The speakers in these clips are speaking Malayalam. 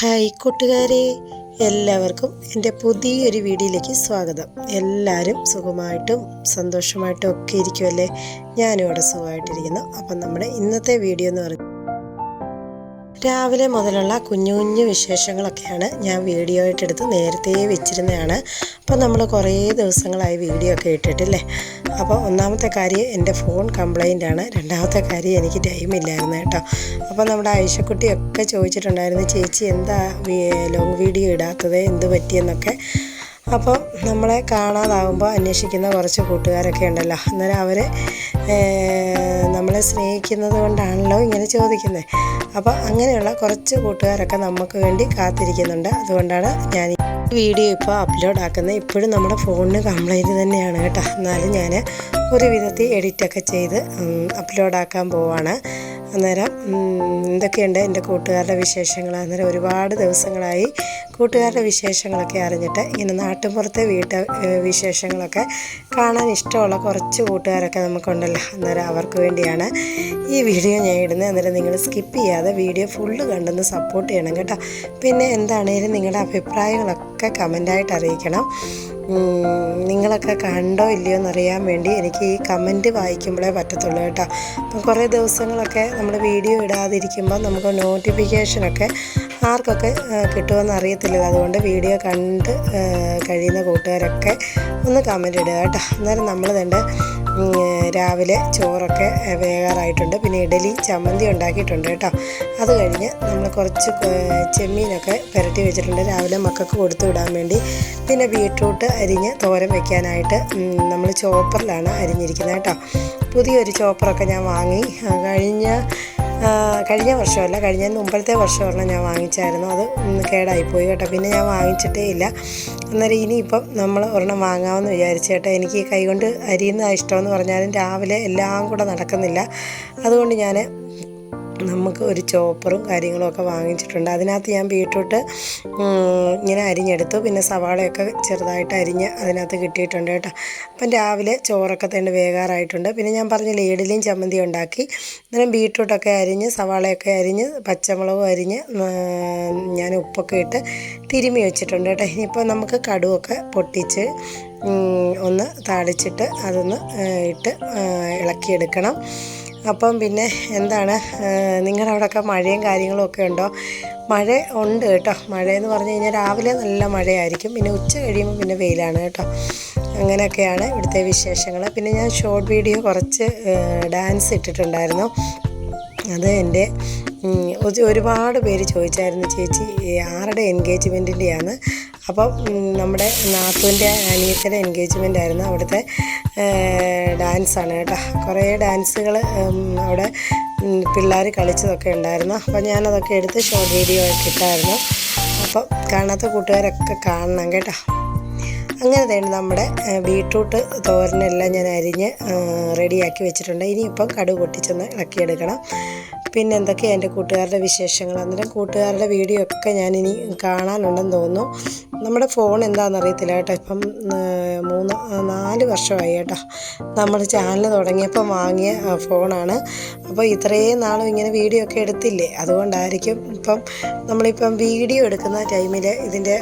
ഹായ് കൂട്ടുകാരെ എല്ലാവർക്കും എന്റെ പുതിയൊരു വീഡിയോയിലേക്ക് സ്വാഗതം. എല്ലാവരും സുഖമായിട്ടും സന്തോഷമായിട്ടും ഒക്കെ ഇരിക്കുമല്ലേ ഞാനും ഇവിടെ സുഖമായിട്ടിരിക്കുന്നു. അപ്പം നമ്മുടെ ഇന്നത്തെ വീഡിയോ എന്ന് പറയുന്നത് രാവിലെ മുതലുള്ള കുഞ്ഞു കുഞ്ഞു വിശേഷങ്ങളൊക്കെയാണ് ഞാൻ വീഡിയോ ആയിട്ടെടുത്ത് നേരത്തെ വെച്ചിരുന്നതാണ്. അപ്പോൾ നമ്മൾ കുറേ ദിവസങ്ങളായി വീഡിയോ ഒക്കെ ഇട്ടിട്ടില്ലേ? അപ്പോൾ ഒന്നാമത്തെ കാര്യം എന്റെ ഫോൺ കംപ്ലൈന്റ് ആണ്. രണ്ടാമത്തെ കാര്യം എനിക്ക് ടൈമില്ലായിരുന്നു കേട്ടോ. അപ്പോൾ നമ്മുടെ ആയിഷക്കുട്ടിയൊക്കെ ചോദിച്ചിട്ടുണ്ടായിരുന്നു ചേച്ചി എന്താ ലോങ് വീഡിയോ ഇടാത്തത്? എന്ത് പറ്റിയെന്നൊക്കെ? അപ്പോൾ നമ്മളെ കാണാതാവുമ്പോൾ അന്വേഷിക്കുന്ന കുറച്ച് കൂട്ടുകാരൊക്കെ ഉണ്ടല്ലോ. അന്നേരം അവർ നമ്മളെ സ്നേഹിക്കുന്നത് കൊണ്ടാണല്ലോ ഇങ്ങനെ ചോദിക്കുന്നത് അപ്പോൾ അങ്ങനെയുള്ള കുറച്ച് കൂട്ടുകാരൊക്കെ നമുക്ക് വേണ്ടി കാത്തിരിക്കുന്നുണ്ട്. അതുകൊണ്ടാണ് ഞാൻ വീഡിയോ ഇപ്പോൾ അപ്ലോഡ് ആക്കുന്നത് ഇപ്പോഴും നമ്മുടെ ഫോണിന് കംപ്ലൈന്റ് തന്നെയാണ് കേട്ടോ. എന്നാലും ഞാൻ ഒരു വിധത്തിൽ എഡിറ്റൊക്കെ ചെയ്ത് അപ്ലോഡ് ആക്കാൻ പോവാണ്. അന്നേരം എന്തൊക്കെയുണ്ട് എന്റെ കൂട്ടുകാരുടെ വിശേഷങ്ങൾ? അന്നേരം ഒരുപാട് ദിവസങ്ങളായി കൂട്ടുകാരുടെ വിശേഷങ്ങളൊക്കെ അറിഞ്ഞിട്ട് ഇങ്ങനെ നാട്ടുമ്പുറത്തെ വീട്ട വിശേഷങ്ങളൊക്കെ കാണാൻ ഇഷ്ടമുള്ള കുറച്ച് കൂട്ടുകാരൊക്കെ നമുക്കുണ്ടല്ലോ. അന്നേരം അവർക്ക് വേണ്ടിയാണ് ഈ വീഡിയോ ഞാൻ ഇടുന്നത്. അന്നേരം നിങ്ങൾ സ്കിപ്പ് ചെയ്യാതെ വീഡിയോ ഫുള്ള് കണ്ടെന്ന് സപ്പോർട്ട് ചെയ്യണം കേട്ടോ. പിന്നെ എന്താണേലും നിങ്ങളുടെ അഭിപ്രായങ്ങളൊക്കെ കമന്റായിട്ട് അറിയിക്കണം. നിങ്ങളൊക്കെ കണ്ടോ ഇല്ലയോ എന്നറിയാൻ വേണ്ടി എനിക്ക് ഈ കമന്റ് വായിക്കുമ്പോഴേ പറ്റത്തുള്ളൂ കേട്ടോ. അപ്പം കുറേ ദിവസങ്ങളൊക്കെ നമ്മൾ വീഡിയോ ഇടാതിരിക്കുമ്പോൾ നമുക്ക് നോട്ടിഫിക്കേഷനൊക്കെ ആർക്കൊക്കെ കിട്ടുമെന്ന് അറിയത്തില്ല അതുകൊണ്ട് വീഡിയോ കണ്ട് കഴിയുന്ന കൂട്ടുകാരൊക്കെ ഒന്ന് കമന്റ് ഇടുക കേട്ടോ. അന്നേരം നമ്മൾ തന്നെ രാവിലെ ചോറൊക്കെ വേകാറായിട്ടുണ്ട്. പിന്നെ ഇഡലി ചമ്മന്തി ഉണ്ടാക്കിയിട്ടുണ്ട് കേട്ടോ. അത് കഴിഞ്ഞ് നമ്മൾ കുറച്ച് ചെമ്മീനൊക്കെ പുരട്ടി വെച്ചിട്ടുണ്ട്. രാവിലെ മക്കൾക്ക് കൊടുത്തു വിടാൻ വേണ്ടി. പിന്നെ ബീട്രൂട്ട് അരിഞ്ഞ് തോരൻ വെക്കാനായിട്ട് നമ്മൾ ചോപ്പറിലാണ് അരിഞ്ഞിരിക്കുന്നത് കേട്ടോ. പുതിയൊരു ചോപ്പറൊക്കെ ഞാൻ വാങ്ങി. കഴിഞ്ഞ കഴിഞ്ഞ വർഷമല്ല കഴിഞ്ഞ മുമ്പത്തെ വർഷമാണ് ഞാൻ വാങ്ങിച്ചായിരുന്നു. അത് കേടായിപ്പോയി കേട്ടോ. പിന്നെ ഞാൻ വാങ്ങിച്ചിട്ടേ ഇല്ല. അന്നേരം ഇനിയിപ്പം നമ്മൾ ഒരെണ്ണം വാങ്ങാമെന്ന് വിചാരിച്ചു കേട്ടോ. എനിക്ക് കൈകൊണ്ട് അരിയുന്ന ഇഷ്ടമെന്ന് പറഞ്ഞാലും രാവിലെ എല്ലാം കൂടെ നടക്കുന്നില്ല. അതുകൊണ്ട് ഞാൻ നമുക്ക് ഒരു ചോപ്പറും കാര്യങ്ങളും ഒക്കെ വാങ്ങിച്ചിട്ടുണ്ട്. അതിനകത്ത് ഞാൻ ബീട്രൂട്ട് ഇങ്ങനെ അരിഞ്ഞെടുത്തു. പിന്നെ സവാളയൊക്കെ ചെറുതായിട്ട് അരിഞ്ഞ് അതിനകത്ത് കിട്ടിയിട്ടുണ്ട് കേട്ടോ. അപ്പം രാവിലെ ചോറൊക്കെ തന്നെ വേകാറായിട്ടുണ്ട്. പിന്നെ ഞാൻ പറഞ്ഞില്ലേ ഇഡലിയും ചമ്മന്തി ഉണ്ടാക്കി. അന്നേരം ബീട്രൂട്ടൊക്കെ അരിഞ്ഞ് സവാളയൊക്കെ അരിഞ്ഞ് പച്ചമുളകും അരിഞ്ഞ് ഞാൻ ഉപ്പൊക്കെ ഇട്ട് തിരുമി വെച്ചിട്ടുണ്ട് കേട്ടോ. ഇനിയിപ്പോൾ നമുക്ക് കടുവൊക്കെ പൊട്ടിച്ച് ഒന്ന് താളിച്ചിട്ട് അതൊന്ന് ഇട്ട് ഇളക്കിയെടുക്കണം. അപ്പം പിന്നെ എന്താണ് നിങ്ങളുടെ അവിടെയൊക്കെ മഴയും കാര്യങ്ങളും ഒക്കെ ഉണ്ടോ? മഴ ഉണ്ട് കേട്ടോ. മഴയെന്ന് പറഞ്ഞു കഴിഞ്ഞാൽ രാവിലെ നല്ല മഴയായിരിക്കും. പിന്നെ ഉച്ച കഴിയുമ്പോൾ പിന്നെ വെയിലാണ് കേട്ടോ. അങ്ങനെയൊക്കെയാണ് ഇവിടുത്തെ വിശേഷങ്ങൾ. പിന്നെ ഞാൻ ഷോർട്ട് വീഡിയോ കുറച്ച് ഡാൻസ് ഇട്ടിട്ടുണ്ടായിരുന്നു. അത് എന്റെ ഒരുപാട് പേര് ചോദിച്ചായിരുന്നു ചേച്ചി ആരുടെ എൻഗേജ്മെന്റിന്റെയാണ് അപ്പം നമ്മുടെ നാത്തുവിന്റെ അനിയത്തിന്റെ എൻഗേജ്മെന്റ് ആയിരുന്നു. അവിടുത്തെ ഡാൻസാണ് കേട്ടോ. കുറേ ഡാൻസുകൾ അവിടെ പിള്ളേർ കളിച്ചതൊക്കെ ഉണ്ടായിരുന്നു. അപ്പം ഞാനതൊക്കെ എടുത്ത് ഷോർട്ട് വീഡിയോ ഒക്കെ ഇട്ടായിരുന്നു. അപ്പം കാണാത്ത കൂട്ടുകാരൊക്കെ കാണണം കേട്ടോ. അങ്ങനെ തന്നെ നമ്മുടെ ബീട്രൂട്ട് തോരനെല്ലാം ഞാൻ അരിഞ്ഞ് റെഡിയാക്കി വെച്ചിട്ടുണ്ട്. ഇനിയിപ്പം കടുക് പൊട്ടിച്ചൊന്ന് ഇളക്കിയെടുക്കണം. പിന്നെ എന്തൊക്കെയാണ് എന്റെ കൂട്ടുകാരുടെ വിശേഷങ്ങൾ? അന്നേരം കൂട്ടുകാരുടെ വീഡിയോ ഒക്കെ ഞാൻ ഇനി കാണാനുണ്ടെന്ന് തോന്നുന്നു. നമ്മുടെ ഫോൺ എന്താണെന്ന് അറിയത്തില്ല കേട്ടോ. ഇപ്പം മൂന്ന് നാല് വർഷമായി കേട്ടോ. നമ്മൾ ചാനൽ തുടങ്ങിയപ്പോൾ വാങ്ങിയ ഫോണാണ്. അപ്പോൾ ഇത്രയും നാളും ഇങ്ങനെ വീഡിയോ ഒക്കെ എടുത്തില്ലേ? അതുകൊണ്ടായിരിക്കും ഇപ്പം നമ്മളിപ്പം വീഡിയോ എടുക്കുന്ന ടൈമിൽ ഇതിന്റെ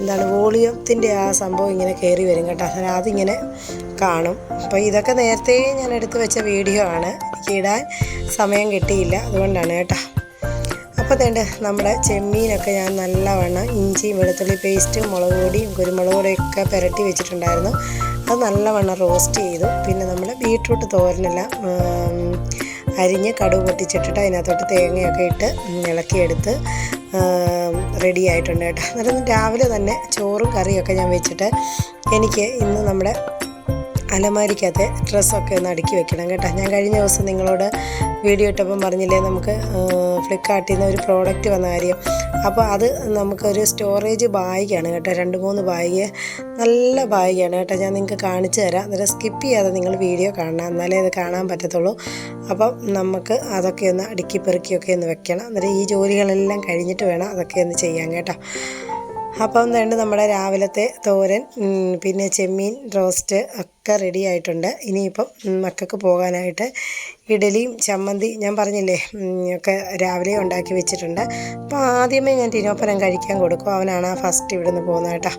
എന്താണ് വോളിയത്തിന്റെ ആ സംഭവം ഇങ്ങനെ കയറി വരും കേട്ടോ. അതിങ്ങനെ കാണും. അപ്പോൾ ഇതൊക്കെ നേരത്തെ ഞാൻ എടുത്തു വെച്ച വീഡിയോ ആണ്. എനിക്ക് ഇടാൻ സമയം കിട്ടിയില്ല. അതുകൊണ്ടാണ് കേട്ടോ. അപ്പോൾ തേണ്ട നമ്മുടെ ചെമ്മീനൊക്കെ ഞാൻ നല്ലവണ്ണം ഇഞ്ചിയും വെളുത്തുള്ളി പേസ്റ്റും മുളക് പൊടിയും കുരുമുളക് പൊടിയൊക്കെ പുരട്ടി വെച്ചിട്ടുണ്ടായിരുന്നു. അത് നല്ലവണ്ണം റോസ്റ്റ് ചെയ്തു. പിന്നെ നമ്മൾ ബീട്രൂട്ട് തോരനെല്ലാം അരിഞ്ഞ് കടുക് പൊട്ടിച്ചിട്ടിട്ട് അതിനകത്തോട്ട് തേങ്ങയൊക്കെ ഇട്ട് ഇളക്കിയെടുത്ത് റെഡി ആയിട്ടുണ്ട് കേട്ടോ. അന്നേരം രാവിലെ തന്നെ ചോറും കറിയൊക്കെ ഞാൻ വെച്ചിട്ട് എനിക്ക് ഇന്ന് നമ്മുടെ അലമാരിക്കകത്ത് ഡ്രസ്സൊക്കെ ഒന്ന് അടുക്കി വെക്കണം കേട്ടോ. ഞാൻ കഴിഞ്ഞ ദിവസം നിങ്ങളോട് വീഡിയോ ഇട്ടപ്പം പറഞ്ഞില്ലേ നമുക്ക് ഫ്ലിപ്കാർട്ടിൽ നിന്ന് ഒരു പ്രോഡക്റ്റ് വന്ന കാര്യം. അപ്പോൾ അത് നമുക്കൊരു സ്റ്റോറേജ് ബാഗാണ് കേട്ടോ. രണ്ട് മൂന്ന് ബാഗ് നല്ല ബാഗാണ് കേട്ടോ. ഞാൻ നിങ്ങൾക്ക് കാണിച്ചു തരാം. അന്നേരം സ്കിപ്പ് ചെയ്യാതെ നിങ്ങൾ വീഡിയോ കാണണം. എന്നാലേ അത് കാണാൻ പറ്റത്തുള്ളൂ. അപ്പം നമുക്ക് അതൊക്കെ ഒന്ന് അടുക്കി പെറുക്കിയൊക്കെ ഒന്ന് വെക്കണം. അന്നേരം ഈ ജോലികളെല്ലാം കഴിഞ്ഞിട്ട് വേണം അതൊക്കെ ഒന്ന് ചെയ്യാൻ കേട്ടോ. അപ്പം വേണ്ട നമ്മുടെ രാവിലത്തെ തോരൻ പിന്നെ ചെമ്മീൻ റോസ്റ്റ് ഒക്കെ റെഡി ആയിട്ടുണ്ട്. ഇനിയിപ്പം മക്കൾക്ക് പോകാനായിട്ട് ഇഡലിയും ചമ്മന്തി ഞാൻ പറഞ്ഞില്ലേ ഒക്കെ രാവിലെ ഉണ്ടാക്കി വെച്ചിട്ടുണ്ട്. അപ്പോൾ ആദ്യമേ ഞാൻ ടിനോപ്പനം കഴിക്കാൻ കൊടുക്കും. അവനാണ് ഫസ്റ്റ് ഇവിടുന്ന് പോകുന്നത് കേട്ടോ.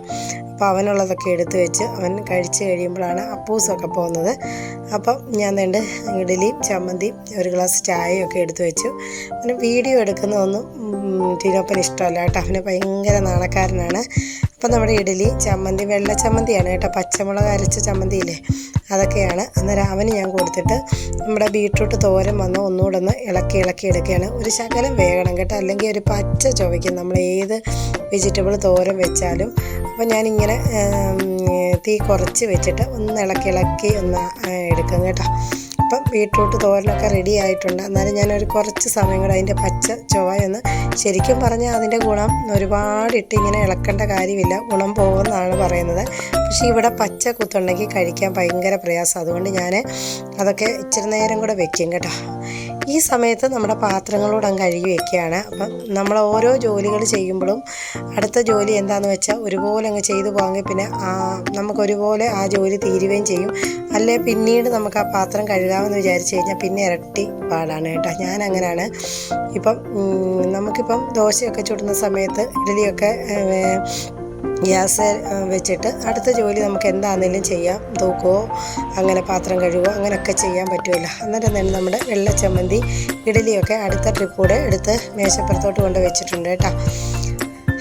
അപ്പോൾ അവനുള്ളതൊക്കെ എടുത്തു വെച്ച് അവൻ കഴിച്ച് കഴിയുമ്പോഴാണ് അപ്പൂസൊക്കെ പോകുന്നത്. അപ്പം ഞാൻ രണ്ട് ഇഡലിയും ചമ്മന്തിയും ഒരു ഗ്ലാസ് ചായയും ഒക്കെ എടുത്ത് വെച്ചു. പിന്നെ വീഡിയോ എടുക്കുന്നതൊന്നും ഉം, ടിനോപ്പന് ഇഷ്ടമല്ല കേട്ടോ. അവന് ഭയങ്കര നാണക്കാരനാണ്. അപ്പം നമ്മുടെ ഇഡലി ചമ്മന്തി വെള്ള ചമ്മന്തിയാണ് കേട്ടോ. പച്ചമുളക് അരച്ച ചമ്മന്തിയില്ലേ? അതൊക്കെയാണ്. അന്ന് രാവിലെ ഞാൻ കൊടുത്തിട്ട് നമ്മുടെ ബീട്രൂട്ട് തോരൻ വന്ന് ഒന്നുകൂടെ ഒന്ന് ഇളക്കി ഇളക്കി എടുക്കുകയാണ്. ഒരു ശകലം വേകണം കേട്ടോ. അല്ലെങ്കിൽ ഒരു പച്ച ചുവയ്ക്കും നമ്മൾ ഏത് വെജിറ്റബിൾ തോരൻ വെച്ചാലും. അപ്പോൾ ഞാനിങ്ങനെ തീ കുറച്ച് വെച്ചിട്ട് ഒന്ന് ഇളക്കി ഇളക്കി ഒന്ന് എടുക്കും കേട്ടോ. അപ്പം ബീട്രൂട്ട് തോരനൊക്കെ റെഡി ആയിട്ടുണ്ട്. എന്നാലും ഞാനൊരു കുറച്ച് സമയം കൂടെ അതിന്റെ പച്ച ചൊവ്വയൊന്ന് ശരിക്കും പറഞ്ഞാൽ അതിന്റെ ഗുണം ഒരുപാട് ഇട്ട് ഇങ്ങനെ ഇളക്കേണ്ട കാര്യമില്ല. ഗുണം പോകുമെന്നാണ് പറയുന്നത്. പക്ഷേ ഇവിടെ പച്ച കുത്തുണ്ടെങ്കിൽ കഴിക്കാൻ ഭയങ്കര പ്രയാസം. അതുകൊണ്ട് ഞാൻ അതൊക്കെ ഇച്ചിരി നേരം കൂടെ വെക്കും കേട്ടോ. ഈ സമയത്ത് നമ്മുടെ പാത്രങ്ങളോട് അങ്ങ് കഴുകി വെക്കുകയാണ്. അപ്പം നമ്മൾ ഓരോ ജോലികൾ ചെയ്യുമ്പോഴും അടുത്ത ജോലി എന്താണെന്ന് വെച്ചാൽ ഒരുപോലെ അങ്ങ് ചെയ്തു പോകാമെങ്കിൽ പിന്നെ ആ നമുക്ക് ഒരുപോലെ ആ ജോലി തീരുകയും ചെയ്യും. അല്ലെ? പിന്നീട് നമുക്ക് ആ പാത്രം കഴുകാമെന്ന് വിചാരിച്ചു കഴിഞ്ഞാൽ പിന്നെ ഇരട്ടി പാടാണ് കേട്ടോ. ഞാൻ അങ്ങനെയാണ് ഇപ്പം നമുക്കിപ്പം ദോശയൊക്കെ ചുടുന്ന സമയത്ത് ഇഡലിയൊക്കെ ഏഹ്, ഗ്യാസ് വെച്ചിട്ട് അടുത്ത ജോലി നമുക്ക് എന്താണെങ്കിലും ചെയ്യാം. തൂക്കുവോ അങ്ങനെ പാത്രം കഴുകുകയോ അങ്ങനെയൊക്കെ ചെയ്യാൻ പറ്റുമല്ലോ. അന്നേരം തന്നെ നമ്മുടെ വെള്ള ചമ്മന്തി ഇഡലിയൊക്കെ അടുത്ത ട്രിപ്പൂടെ എടുത്ത് മേശപ്പുറത്തോട്ട് കൊണ്ട് വെച്ചിട്ടുണ്ട് കേട്ടോ.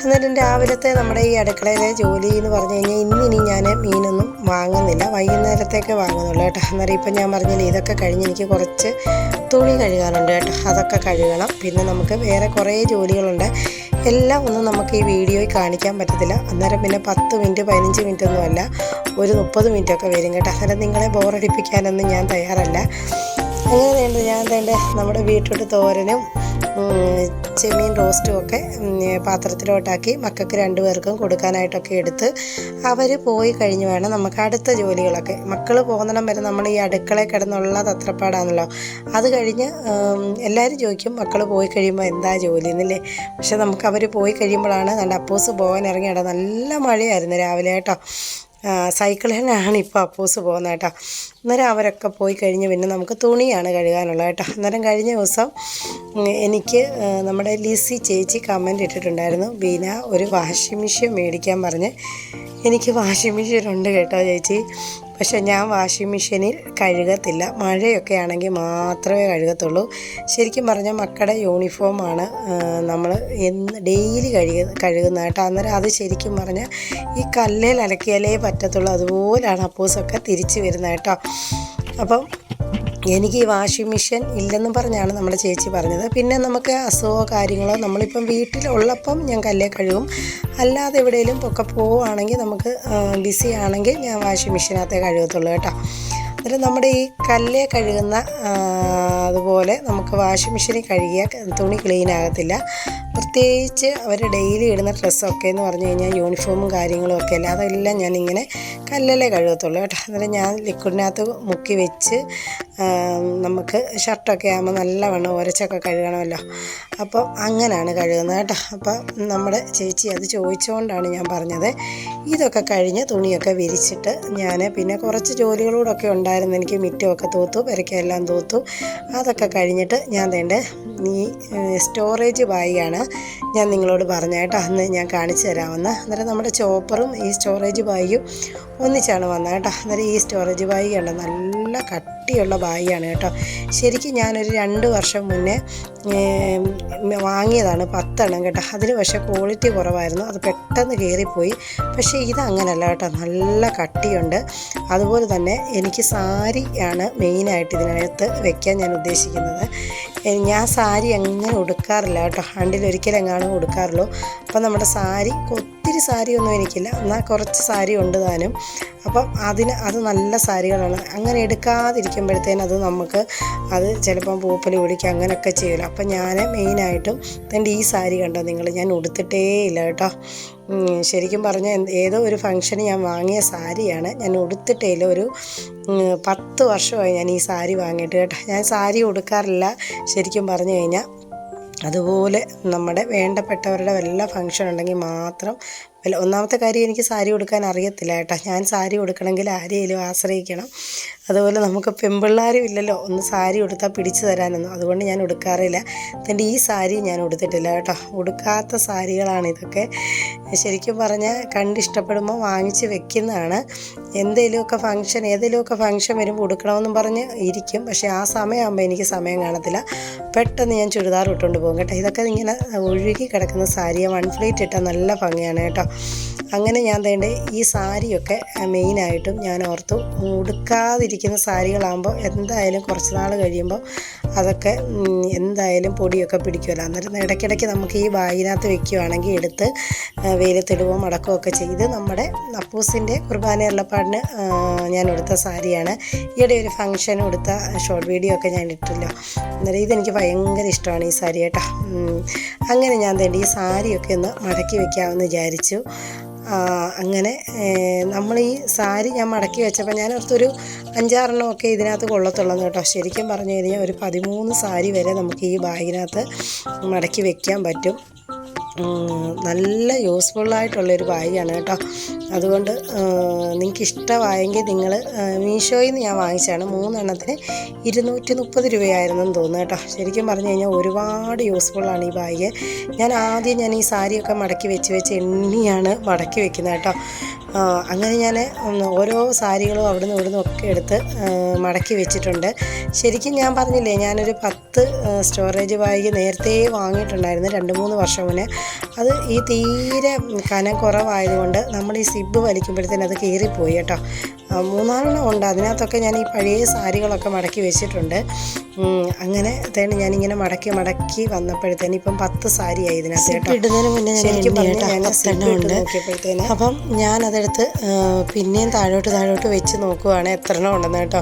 അന്നേരം രാവിലത്തെ നമ്മുടെ ഈ അടുക്കളയിലെ ജോലി എന്ന് പറഞ്ഞു കഴിഞ്ഞാൽ ഇന്നിനി ഞാൻ മീനൊന്നും വാങ്ങുന്നില്ല. വൈകുന്നേരത്തേക്ക് വാങ്ങുന്നുള്ളൂ കേട്ടോ. അന്നേരം ഇപ്പം ഞാൻ പറഞ്ഞില്ല ഇതൊക്കെ കഴിഞ്ഞ് എനിക്ക് കുറച്ച് തുണി കഴുകാനുണ്ട് കേട്ടോ. അതൊക്കെ കഴുകണം. പിന്നെ നമുക്ക് വേറെ കുറേ ജോലികളുണ്ട്. എല്ലാം ഒന്നും നമുക്ക് ഈ വീഡിയോയിൽ കാണിക്കാൻ പറ്റത്തില്ല. അന്നേരം പിന്നെ പത്ത് മിനിറ്റ് പതിനഞ്ച് മിനിറ്റ് ഒന്നുമല്ല ഒരു മുപ്പത് മിനിറ്റ് ഒക്കെ വരും കേട്ടോ. അന്നേരം നിങ്ങളെ ബോറടിപ്പിക്കാനൊന്നും ഞാൻ തയ്യാറല്ല. അങ്ങനെ ഞാൻ വേണ്ട നമ്മുടെ വീട്ടിലോട്ട് തോരനും ചെമ്മീൻ റോസ്റ്റും ഒക്കെ പാത്രത്തിലോട്ടാക്കി മക്കൾക്ക് രണ്ടുപേർക്കും കൊടുക്കാനായിട്ടൊക്കെ എടുത്ത് അവർ പോയി കഴിഞ്ഞ് വേണം നമുക്ക് അടുത്ത ജോലികളൊക്കെ. മക്കൾ പോകുന്നിടം വരെ നമ്മൾ ഈ അടുക്കളയിൽ കിടന്നുള്ള തത്രപ്പാടാണല്ലോ അത് കഴിഞ്ഞ് എല്ലാവരും ചോദിക്കും മക്കൾ പോയി കഴിയുമ്പോൾ എന്താ ജോലി എന്നല്ലേ പക്ഷെ നമുക്ക് അവർ പോയി കഴിയുമ്പോഴാണ് നല്ല അപ്പൂസ് പോകാൻ ഇറങ്ങിയിട നല്ല മഴയായിരുന്നു രാവിലെ കേട്ടോ. സൈക്കിളിലാണ് ഇപ്പോൾ അപ്പൂസ് പോകുന്നത് കേട്ടോ. അന്നേരം അവരൊക്കെ പോയി കഴിഞ്ഞ് പിന്നെ നമുക്ക് തുണിയാണ് കഴുകാനുള്ളത് കേട്ടോ. അന്നേരം കഴിഞ്ഞ ദിവസം എനിക്ക് നമ്മുടെ ലിസി ചേച്ചി കമന്റ് ഇട്ടിട്ടുണ്ടായിരുന്നു. ബീന ഒരു വാഷിംഗ് മെഷീൻ മേടിക്കാൻ പറഞ്ഞ്. എനിക്ക് വാഷിംഗ് മെഷീൻ ഉണ്ട് കേട്ടോ ചേച്ചി. പക്ഷെ ഞാൻ വാഷിംഗ് മെഷീനിൽ കഴുകത്തില്ല. മഴയൊക്കെ ആണെങ്കിൽ മാത്രമേ കഴുകത്തുള്ളൂ. ശരിക്കും പറഞ്ഞാൽ മക്കളുടെ യൂണിഫോമാണ് നമ്മൾ എന്ന് ഡെയിലി കഴുക കഴുകുന്നതായിട്ട് അന്നേരം അത് ശരിക്കും പറഞ്ഞാൽ ഈ കല്ലിൽ അലക്കിയാലേ പറ്റത്തുള്ളൂ. അതുപോലാണ് അപ്പൂസൊക്കെ തിരിച്ച് വരുന്നത് കേട്ടോ. അപ്പം എനിക്ക് ഈ വാഷിംഗ് മെഷീൻ ഇല്ലെന്ന് പറഞ്ഞാണ് നമ്മുടെ ചേച്ചി പറഞ്ഞത്. പിന്നെ നമുക്ക് അസുഖമോ കാര്യങ്ങളോ നമ്മളിപ്പം വീട്ടിലുള്ളപ്പം ഞാൻ കല്ലേ കഴുകും. അല്ലാതെ എവിടെയെങ്കിലും ഒക്കെ പോവുകയാണെങ്കിൽ നമുക്ക് ബിസി ആണെങ്കിൽ ഞാൻ വാഷിംഗ് മെഷീനകത്തേ കഴുകത്തുള്ളൂ കേട്ടോ. അന്നേരം നമ്മുടെ ഈ കല്ലേ കഴുകുന്ന അതുപോലെ നമുക്ക് വാഷിംഗ് മെഷീനിൽ കഴുകിയ തുണി ക്ലീൻ ആകത്തില്ല. പ്രത്യേകിച്ച് അവർ ഡെയിലി ഇടുന്ന ഡ്രസ്സൊക്കെ എന്ന് പറഞ്ഞു കഴിഞ്ഞാൽ യൂണിഫോമും കാര്യങ്ങളും ഒക്കെ അല്ല? അതെല്ലാം ഞാനിങ്ങനെ കല്ലല്ലേ കഴുകത്തുള്ളൂ കേട്ടോ. അന്നേരം ഞാൻ ലിക്വിഡിനകത്ത് മുക്കി വെച്ച് നമുക്ക് ഷർട്ടൊക്കെ ആകുമ്പോൾ നല്ലവണ്ണം ഉരച്ചൊക്കെ കഴുകണമല്ലോ. അപ്പോൾ അങ്ങനെയാണ് കഴുകുന്നത് കേട്ടോ. അപ്പോൾ നമ്മുടെ ചേച്ചി അത് ചോദിച്ചുകൊണ്ടാണ് ഞാൻ പറഞ്ഞത്. ഇതൊക്കെ കഴിഞ്ഞ് തുണിയൊക്കെ വിരിച്ചിട്ട് ഞാൻ പിന്നെ കുറച്ച് ജോലികളൂടൊക്കെ ഉണ്ടായിരുന്നു. എനിക്ക് മിറ്റമൊക്കെ തൂത്തു പെരക്കെല്ലാം തൂത്തു. അതൊക്കെ കഴിഞ്ഞിട്ട് ഞാൻ തേണ്ട ഈ സ്റ്റോറേജ് ബാഗാണ് ഞാൻ നിങ്ങളോട് പറഞ്ഞ കേട്ടോ. അന്ന് ഞാൻ കാണിച്ചു തരാമെന്ന്. അന്നേരം നമ്മുടെ ചോപ്പറും ഈ സ്റ്റോറേജ് ബാഗും ഒന്നിച്ചാണ് വന്നത് കേട്ടോ. അന്നേരം ഈ സ്റ്റോറേജ് ബാഗ് കണ്ടോ? നല്ല കട്ടിയുള്ള ബാഗാണ് കേട്ടോ. ശരിക്കും ഞാനൊരു രണ്ട് വർഷം മുന്നേ വാങ്ങിയതാണ് പത്തെണ്ണം കേട്ടോ. അതിന് പക്ഷേ ക്വാളിറ്റി കുറവായിരുന്നു. അത് പെട്ടെന്ന് കയറിപ്പോയി. പക്ഷേ ഇത് അങ്ങനല്ല കേട്ടോ. നല്ല കട്ടിയുണ്ട്. അതുപോലെ തന്നെ എനിക്ക് സാരിയാണ് മെയിനായിട്ട് ഇതിനകത്ത് വെക്കാൻ ഞാൻ ഉദ്ദേശിക്കുന്നത്. ഞാൻ സാരി അങ്ങനെ ഉടുക്കാറില്ല കേട്ടോ. ആണ്ടിലൊരിക്കലെങ്ങാനും ഉടുക്കാറുള്ളൂ. അപ്പം നമ്മുടെ സാരി ഒത്തിരി സാരിയൊന്നും എനിക്കില്ല. എന്നാൽ കുറച്ച് സാരി ഉണ്ട് താനും. അപ്പം അതിന് അത് നല്ല സാരികളാണ്. അങ്ങനെ എടുക്കാതിരിക്കുമ്പോഴത്തേനും അത് നമുക്ക് അത് ചിലപ്പം പൂപ്പൽ പിടിക്കുക അങ്ങനെയൊക്കെ ചെയ്യുമല്ലോ അപ്പം ഞാൻ മെയിനായിട്ടും എന്റെ ഈ സാരി കണ്ടോ നിങ്ങൾ ഞാൻ ഉടുത്തിട്ടേ ഇല്ല കേട്ടോ ശരിക്കും പറഞ്ഞാൽ ഏതോ ഒരു ഫംഗ്ഷന് ഞാൻ വാങ്ങിയ സാരിയാണ്. ഞാൻ ഉടുത്തിട്ടേ ഇല്ല ഒരു പത്ത് വർഷമായി ഞാൻ ഈ സാരി വാങ്ങിയിട്ട് കേട്ടോ. ഞാൻ സാരി ഉടുക്കാറില്ല ശരിക്കും പറഞ്ഞു കഴിഞ്ഞാൽ. അതുപോലെ നമ്മുടെ വേണ്ടപ്പെട്ടവരുടെ വല്ല ഫങ്ഷൻ ഉണ്ടെങ്കിൽ മാത്രം വല്ല ഒന്നാമത്തെ കാര്യം എനിക്ക് സാരി ഉടുക്കാൻ അറിയത്തില്ല കേട്ടോ. ഞാൻ സാരി ഉടുക്കണമെങ്കിൽ ആരെയും ആശ്രയിക്കണം. അതുപോലെ നമുക്ക് പെമ്പിള്ളാരും ഇല്ലല്ലോ. ഒന്ന് സാരി ഉടുത്താൽ പിടിച്ചു തരാനൊന്നും. അതുകൊണ്ട് ഞാൻ ഉടുക്കാറില്ല. എന്റെ ഈ സാരി ഞാൻ ഉടുത്തിട്ടില്ല കേട്ടോ. ഉടുക്കാത്ത സാരികളാണ് ഇതൊക്കെ. ശരിക്കും പറഞ്ഞാൽ കണ്ടിഷ്ടപ്പെടുമ്പോൾ വാങ്ങിച്ച് വെക്കുന്നതാണ്. എന്തെങ്കിലുമൊക്കെ ഫങ്ഷൻ ഏതെങ്കിലുമൊക്കെ ഫങ്ഷൻ വരുമ്പോൾ ഉടുക്കണമെന്നും പറഞ്ഞ് ഇരിക്കും. പക്ഷേ ആ സമയമാകുമ്പോൾ എനിക്ക് സമയം കാണത്തില്ല. പെട്ടെന്ന് ഞാൻ ചുരിദാർ ഇട്ടുകൊണ്ട് പോകും കേട്ടോ. ഇതൊക്കെ ഇങ്ങനെ ഒഴുകി കിടക്കുന്ന സാരിയെ വൺ പ്ലേറ്റ് ഇട്ടാൽ നല്ല ഭംഗിയാണ് കേട്ടോ. അങ്ങനെ ഞാൻ തേണ്ട ഈ സാരിയൊക്കെ മെയിനായിട്ടും ഞാൻ ഓർത്തു. ഉടുക്കാതിരിക്കുന്ന സാരികളാകുമ്പോൾ എന്തായാലും കുറച്ച് നാൾ കഴിയുമ്പോൾ അതൊക്കെ എന്തായാലും പൊടിയൊക്കെ പിടിക്കുമല്ലോ. അന്നേരം ഇടയ്ക്കിടയ്ക്ക് നമുക്ക് ഈ ബാഗിനകത്ത് വെക്കുകയാണെങ്കിൽ എടുത്ത് വെയിലത്തിടുകയോ മടക്കുകയോ ഒക്കെ ചെയ്ത് നമ്മുടെ അപ്പൂസിന്റെ കുർബാന എള്ളപ്പാടിന് ഞാൻ എടുത്ത സാരിയാണ്. ഈയിടെ ഒരു ഫംഗ്ഷൻ എടുത്ത ഷോർട്ട് വീഡിയോ ഒക്കെ ഞാൻ ഇട്ടില്ല അന്നേരം ഇതെനിക്ക് ഭയങ്കര ഇഷ്ടമാണ് ഈ സാരി കേട്ടോ. അങ്ങനെ ഞാൻ തേണ്ട ഈ സാരിയൊക്കെ ഒന്ന് മടക്കി വെക്കാമെന്ന് വിചാരിച്ചു. അങ്ങനെ നമ്മൾ ഈ സാരി ഞാൻ മടക്കി വെച്ചപ്പോൾ ഞാൻ ഓർത്തൊരു അഞ്ചാറെണ്ണം ഒക്കെ ഇതിനകത്ത് കൊള്ളത്തുള്ളൂ കേട്ടോ. ശരിക്കും പറഞ്ഞു കഴിഞ്ഞാൽ ഒരു പതിമൂന്ന് സാരി വരെ നമുക്ക് ഈ ബാഗിനകത്ത് മടക്കി വെക്കാൻ പറ്റും. നല്ല യൂസ്ഫുള്ളായിട്ടുള്ളൊരു ബാഗാണ് കേട്ടോ. അതുകൊണ്ട് നിങ്ങൾക്ക് ഇഷ്ടമായെങ്കിൽ നിങ്ങൾ മീഷോയിൽ നിന്ന് ഞാൻ വാങ്ങിച്ചതാണ്. മൂന്നെണ്ണത്തിന് ഇരുന്നൂറ്റി മുപ്പത് രൂപയായിരുന്നെന്ന് തോന്നുന്നു കേട്ടോ. ശരിക്കും പറഞ്ഞു കഴിഞ്ഞാൽ ഒരുപാട് യൂസ്ഫുള്ളാണ് ഈ ബാഗ് ഞാൻ ആദ്യം ഞാൻ ഈ സാരിയൊക്കെ മടക്കി വെച്ച് വെച്ച് എണ്ണിയാണ് മടക്കി വെക്കുന്നത് കേട്ടോ. അങ്ങനെ ഞാൻ ഓരോ സാരികളും അവിടുന്ന് ഇവിടുന്ന് ഒക്കെ എടുത്ത് മടക്കി വെച്ചിട്ടുണ്ട്. ശരിക്കും ഞാൻ പറഞ്ഞില്ലേ ഞാനൊരു പത്ത് സ്റ്റോറേജ് ബാഗ് നേരത്തെ വാങ്ങിയിട്ടുണ്ടായിരുന്നു രണ്ട് മൂന്ന് വർഷം മുന്നേ. അത് ഈ തീരെ കനം കുറവായതുകൊണ്ട് നമ്മൾ ഈ സിബ് വലിക്കുമ്പോഴത്തേന് അത് കീറിപ്പോയി കേട്ടോ. മൂന്നാലെണ്ണം ഉണ്ട്. അതിനകത്തൊക്കെ ഞാൻ ഈ പഴയ സാരികളൊക്കെ മടക്കി വെച്ചിട്ടുണ്ട്. അങ്ങനെ തേണ് ഞാനിങ്ങനെ മടക്കി മടക്കി വന്നപ്പോഴത്തേന് ഇപ്പം പത്ത് സാരിയായി ഇതിനകത്ത് കേട്ടോ. ഇടുന്നതിന് മുന്നേ ശരിക്കും പറഞ്ഞാൽ ഞാൻ നോക്കിയപ്പോഴത്തേന് അപ്പം ഞാനതെടുത്ത് ആ, പിന്നെയും താഴോട്ട് താഴോട്ട് വെച്ച് നോക്കുവാണ് എത്ര എണ്ണം ഉണ്ടെന്ന് കേട്ടോ.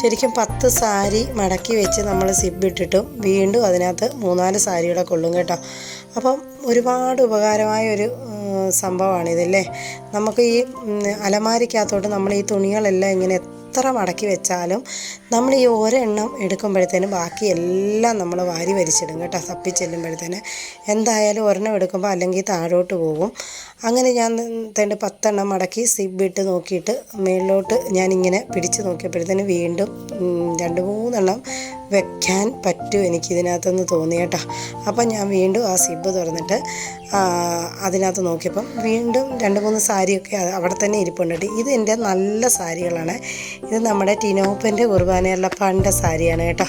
ശരിക്കും പത്ത് സാരി മടക്കി വെച്ച് നമ്മൾ സിബ് ഇട്ടിട്ടും വീണ്ടും അതിനകത്ത് മൂന്നാൽ സാരിയുടെ കൊള്ളും കേട്ടോ. അപ്പം ഒരുപാട് ഉപകാരമായ ഒരു സംഭവമാണിതല്ലേ? നമുക്ക് ഈ അലമാരിക്കകത്തോട്ട് നമ്മൾ ഈ തുണികളെല്ലാം ഇങ്ങനെ എത്ര മടക്കി വെച്ചാലും നമ്മൾ ഈ ഒരെണ്ണം എടുക്കുമ്പോഴത്തേനും ബാക്കി എല്ലാം നമ്മൾ വാരി വലിച്ചിടും കേട്ടോ തപ്പി ചെല്ലുമ്പോഴത്തേന്. എന്തായാലും ഒരെണ്ണം എടുക്കുമ്പോൾ അല്ലെങ്കിൽ താഴോട്ട് പോകും. അങ്ങനെ ഞാൻ തേണ്ട പത്തെണ്ണം മടക്കി സിബ് ഇട്ട് നോക്കിയിട്ട് മേളിലോട്ട് ഞാനിങ്ങനെ പിടിച്ച് നോക്കിയപ്പോഴത്തേന് വീണ്ടും രണ്ട് രണ്ട് മൂന്നെണ്ണം വെക്കാൻ പറ്റും എനിക്കിതിനകത്തുനിന്ന് തോന്നി കേട്ടോ. അപ്പം ഞാൻ വീണ്ടും ആ സിബ് തുറന്നിട്ട് അതിനകത്ത് നോക്കിയപ്പം വീണ്ടും രണ്ട് മൂന്ന് സാരിയൊക്കെ അവിടെ തന്നെ ഇരിപ്പുണ്ട് ഇത് എന്റെ നല്ല സാരികളാണ്. ഇത് നമ്മുടെ ടിനോപ്പന്റെ കുർബാനയുള്ള പണ്ട സാരിയാണ് കേട്ടോ.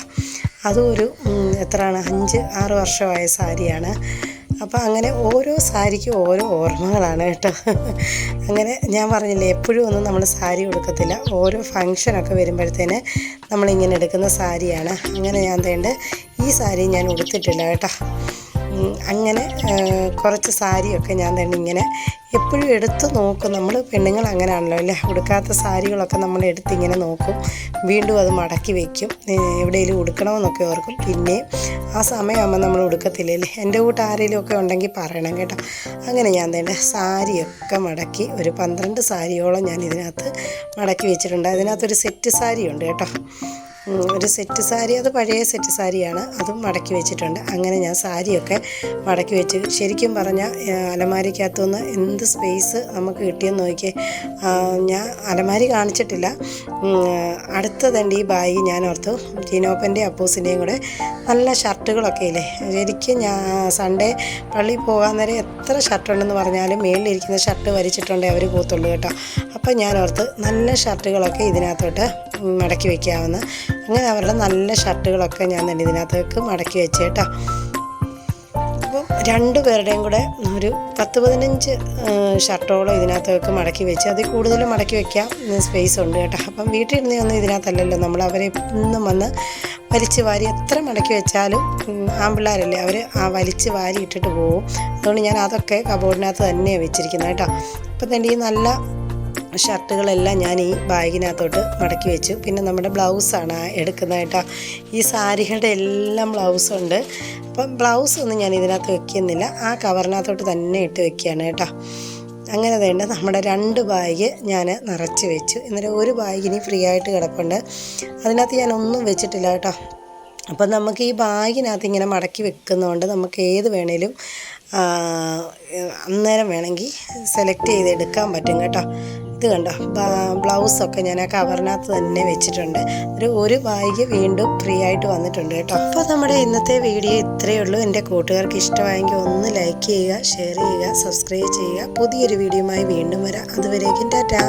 അതും ഒരു എത്രയാണ്? അഞ്ച് ആറ് വർഷമായ സാരിയാണ്. അപ്പോൾ അങ്ങനെ ഓരോ സാരിക്കും ഓരോ ഓർമ്മകളാണ് കേട്ടോ. അങ്ങനെ ഞാൻ പറഞ്ഞില്ലേ എപ്പോഴും ഒന്നും നമ്മൾ സാരി കൊടുക്കത്തില്ല ഓരോ ഫങ്ഷനൊക്കെ വരുമ്പോഴത്തേന് നമ്മളിങ്ങനെ എടുക്കുന്ന സാരിയാണ്. അങ്ങനെ ഞാൻ തേണ്ട ഈ സാരി ഞാൻ ഉടുത്തിട്ടില്ല കേട്ടോ. അങ്ങനെ കുറച്ച് സാരിയൊക്കെ ഞാൻ തന്നെ ഇങ്ങനെ എപ്പോഴും എടുത്ത് നോക്കും. നമ്മൾ പെണ്ണുങ്ങൾ അങ്ങനെയാണല്ലോ അല്ലേ? ഉടുക്കാത്ത സാരികളൊക്കെ നമ്മൾ എടുത്ത് ഇങ്ങനെ നോക്കും. വീണ്ടും അത് മടക്കി വെക്കും. എവിടെയെങ്കിലും ഉടുക്കണമെന്നൊക്കെ ഓർക്കും. പിന്നെ ആ സമയമാകുമ്പോൾ നമ്മൾ ഉടുക്കത്തില്ലല്ലേ എന്റെ കൂട്ട് ആരെങ്കിലും ഒക്കെ ഉണ്ടെങ്കിൽ പറയണം കേട്ടോ. അങ്ങനെ ഞാൻ തന്നെ സാരിയൊക്കെ മടക്കി ഒരു പന്ത്രണ്ട് സാരിയോളം ഞാൻ ഇതിനകത്ത് മടക്കി വെച്ചിട്ടുണ്ട്. അതിനകത്തൊരു സെറ്റ് സാരി ഉണ്ട് കേട്ടോ ഒരു സെറ്റ് സാരി. അത് പഴയ സെറ്റ് സാരിയാണ്. അതും മടക്കി വെച്ചിട്ടുണ്ട്. അങ്ങനെ ഞാൻ സാരിയൊക്കെ മടക്കി വെച്ച്. ശരിക്കും പറഞ്ഞാൽ അലമാരിക്കകത്തുനിന്ന് എന്ത് സ്പേസ് നമുക്ക് കിട്ടിയെന്ന് നോക്കിയേ. ഞാൻ അലമാരി കാണിച്ചിട്ടില്ല. അടുത്തതുണ്ട് ഈ ബാഗ് ഞാൻ ഓർത്തു. ടീനോപ്പന്റെ അപ്പൂസിന്റെയും കൂടെ നല്ല ഷർട്ടുകളൊക്കെ ഇല്ലേ? ശരിക്കും ഞാൻ സൺഡേ പള്ളിയിൽ പോകാൻ നേരം എത്ര ഷർട്ടുണ്ടെന്ന് പറഞ്ഞാലും മേളിലിരിക്കുന്ന ഷർട്ട് വരിച്ചിട്ടുണ്ടേ അവർ പോത്തുള്ളൂ കേട്ടോ. അപ്പം ഞാൻ ഓർത്ത് നല്ല ഷർട്ടുകളൊക്കെ ഇതിനകത്തോട്ട് മടക്കി വയ്ക്കാവുന്ന അങ്ങനെ അവരുടെ നല്ല ഷർട്ടുകളൊക്കെ ഞാൻ തന്നെ ഇതിനകത്തേക്ക് മടക്കി വെച്ച് കേട്ടോ അപ്പം രണ്ടു പേരുടെയും കൂടെ ഒരു പത്ത് പതിനഞ്ച് ഷർട്ടോളം ഇതിനകത്തൊക്കെ മടക്കി വെച്ച് അതിൽ കൂടുതൽ മടക്കി വെക്കാം സ്പേസ് ഉണ്ട് കേട്ടോ. അപ്പം വീട്ടിലിരുന്ന് ഒന്നും ഇതിനകത്തല്ലല്ലോ. നമ്മൾ അവരെ ഇന്നും വന്ന് വലിച്ച് വാരി എത്ര മടക്കി വെച്ചാലും ആൺപിള്ളേരല്ലേ അവർ ആ വലിച്ച് വാരി ഇട്ടിട്ട് പോകും അതുകൊണ്ട് ഞാൻ അതൊക്കെ കബോർഡിനകത്ത് തന്നെയാണ് വെച്ചിരിക്കുന്നത് കേട്ടോ. അപ്പം തന്നെ ഈ നല്ല ഷർട്ടുകളെല്ലാം ഞാൻ ഈ ബാഗിനകത്തോട്ട് മടക്കി വെച്ചു. പിന്നെ നമ്മുടെ ബ്ലൗസാണ് എടുക്കുന്നത് കേട്ടോ. ഈ സാരികളുടെ എല്ലാം ബ്ലൗസുണ്ട്. അപ്പം ബ്ലൗസ് ഒന്നും ഞാൻ ഇതിനകത്ത് വെക്കുന്നില്ല. ആ കവറിനകത്തോട്ട് തന്നെ ഇട്ട് വെക്കുകയാണ് കേട്ടോ. അങ്ങനെ വേണ്ട നമ്മുടെ രണ്ട് ബാഗ് ഞാൻ നിറച്ച് വെച്ചു. എന്നിട്ട് ഒരു ബാഗിന് ഫ്രീ ആയിട്ട് കിടപ്പുണ്ട്. അതിനകത്ത് ഞാൻ ഒന്നും വെച്ചിട്ടില്ല കേട്ടോ. അപ്പം നമുക്ക് ഈ ബാഗിനകത്ത് ഇങ്ങനെ മടക്കി വെക്കുന്നതുകൊണ്ട് നമുക്ക് ഏത് വേണേലും അന്നേരം വേണമെങ്കിൽ സെലക്ട് ചെയ്ത് എടുക്കാൻ പറ്റും കേട്ടോ. ഇത് കണ്ടോ? ബ്ലൗസൊക്കെ ഞാൻ ആ കവറിനകത്ത് തന്നെ വെച്ചിട്ടുണ്ട്. ഒരു ഒരു ബാഗ് വീണ്ടും ഫ്രീ ആയിട്ട് വന്നിട്ടുണ്ട് കേട്ടോ. അപ്പോൾ നമ്മുടെ ഇന്നത്തെ വീഡിയോ ഇത്രയേ ഉള്ളൂ. എന്റെ കൂട്ടുകാർക്ക് ഇഷ്ടമായെങ്കിൽ ഒന്ന് ലൈക്ക് ചെയ്യുക ഷെയർ ചെയ്യുക സബ്സ്ക്രൈബ് ചെയ്യുക. പുതിയൊരു വീഡിയോയുമായി വീണ്ടും വരാം. അതുവരേക്കും ടാറ്റാ.